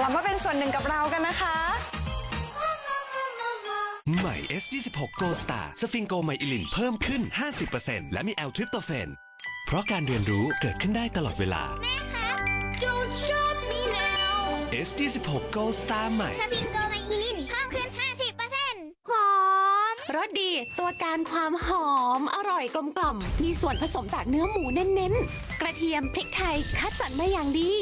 เรามาเป็นส่วนหนึ่งกับเรากันนะคะ ใหม่ S26 Gold Star สฟิงโกไมอิลินเพิ่มขึ้น 50%และมีแอลทริปโตเฟน เพราะการเรียนรู้เกิดขึ้นได้ตลอดเวลา Don't shop me now S26 Gold Star ใหม่สปิงโกไมอิลินเพิ่มขึ้น50%หอมร สดี ตัวการความหอมอร่อยกลมกล่อม มีส่วนผสมจากเนื้อหมูเน้นๆ กระเทียมพริกไทยคัดสรรมาอย่างดี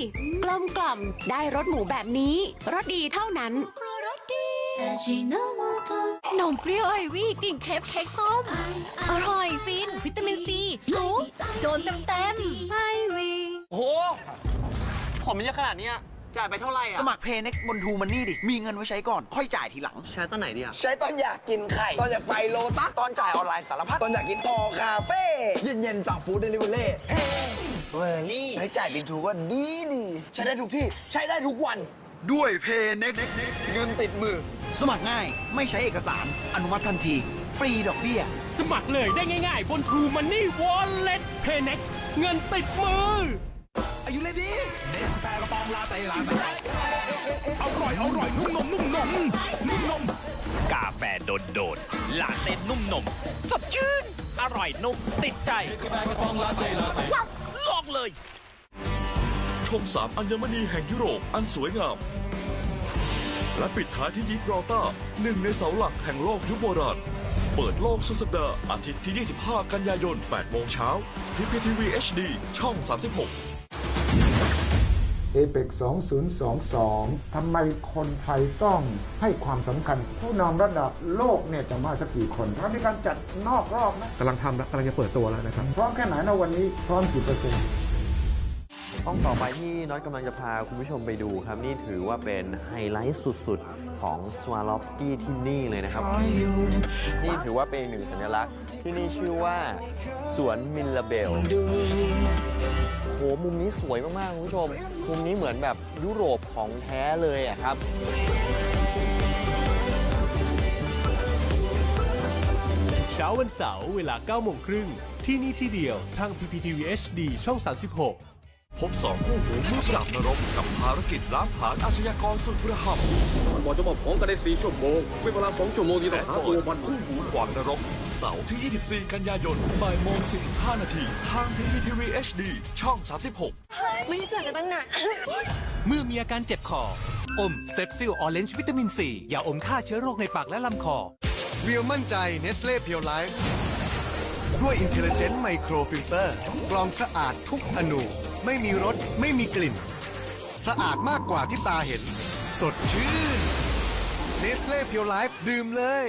กลมกล่อมได้รสหมูแบบนี้รสดีเท่านั้นนมเปรี้ยวไอวี่กลิ่นเครปเค้กส้ม อร่อยฟิน วิตามินซีสูงโดนเต็มเต็มๆไอวี่โอ้โหผมมันเยอะขนาดเนี้ย จ่ายไปเท่าไหร่อะสมัครเพย์เน็กบนทูมันนี่ดิ มีเงินไว้ใช้ก่อน ค่อยจ่ายทีหลัง ใช้ตอนไหนดีอะ ใช้ตอนอยากกินไข่ ตอนอยากไปโลตัสตอนจ่ายออนไลน์สารพัด ตอนอยากกินออคาเฟ่ เย็นๆจากฟู้ดเดลิเวอรี่เฮ้เว้ยนี่ใช้จ่ายบินทูก็ดีดี ใช้ได้ทุกที่ ใช้ได้ทุกวัน ด้วยเพย์เน็กเงินติดมือ สมัครง่าย ไม่ใช้เอกสาร อนุมัติทันที ฟรีดอกเบี้ย สมัครเลยได้ง่าย ๆ บน True Money Wallet PayNext เงินติดมือ อายุเลยดีเนสแฟกระปองลาเตลาเตอร่อยอร่อยนุ่มนมนุ่มนมนุ่มนมกาแฟโดดโดดลาเต้นุ่มนมสดชื่น อร่อยนุ่มติดใจกาแฟกระปองลาเตลาเตลองเลย ชมสามอัญมณีแห่งยุโรปอันสวยงาม และปิดท้ายที่ยิบรอต้าหนึ่งในเสาหลักแห่งโลกยุคโบราณเปิดโลกสุดสัปดาห์อาทิตย์ที่ 25 กันยายน 8 โมงเช้าที่พีทีวี HD ช่อง 36 เอเปก2022 ทำไมคนไทยต้องให้ความสำคัญ ผู้นำระดับโลกเนี่ยจะมาสักกี่คนเรามีการจัดนอกรอบนะกำลังทำแล้วกำลังจะเปิดตัวแล้วนะครับ พร้อมแค่ไหนนะวันนี้พร้อมกี่เปอร์เซ็นต์ ห้องต่อไปที่น็อตกำลังจะพาคุณผู้ชมไปดูครับ นี่ถือว่าเป็นไฮไลท์สุดๆ ของสวาลอฟสกี้ที่นี่เลยนะครับ นี่ถือว่าเป็นหนึ่งสัญลักษณ์ ที่นี่ชื่อว่าสวนมิลลาเบลโหมุมนี้สวยมากๆคุณผู้ชม มุมนี้เหมือนแบบยุโรปของแท้เลยอะครับเช้าวันเสาร์เวลา9โมงครึ่งที่นี่ที่เดียวทาง PPTV HD ช่อง 36 พบสองคู่หูมือปราบนรกกับภารกิจล้างผลาญอาชญากรสุดระห่ำบอกจะมาพร้อมกันได้4ชั่วโมงไม่เวลา2ชั่วโมงนี้ต้องหาตัวมันคู่หูขวางนรก เสาร์ที่ 24 กันยายนบ่ายโมง 45 นาที ทางพีพีทีวี HD ช่อง 36 ไม่ได้เจอกันตั้งนานเมื่อมีอาการเจ็บคอ อมสเตปซิลออเรนจ์วิตามินซียาอมฆ่าเชื้อโรคในปากและลำคอเวียวมั่นใจเนสเล่เพียวไลฟ์ด้วย Intelligent Micro Filter กรองสะอาดทุกอนู ไม่มีรสไม่มีกลิ่น สะอาดมากกว่าที่ตาเห็น สดชื่นเนสเล่เพียวไลฟ์ดื่มเลย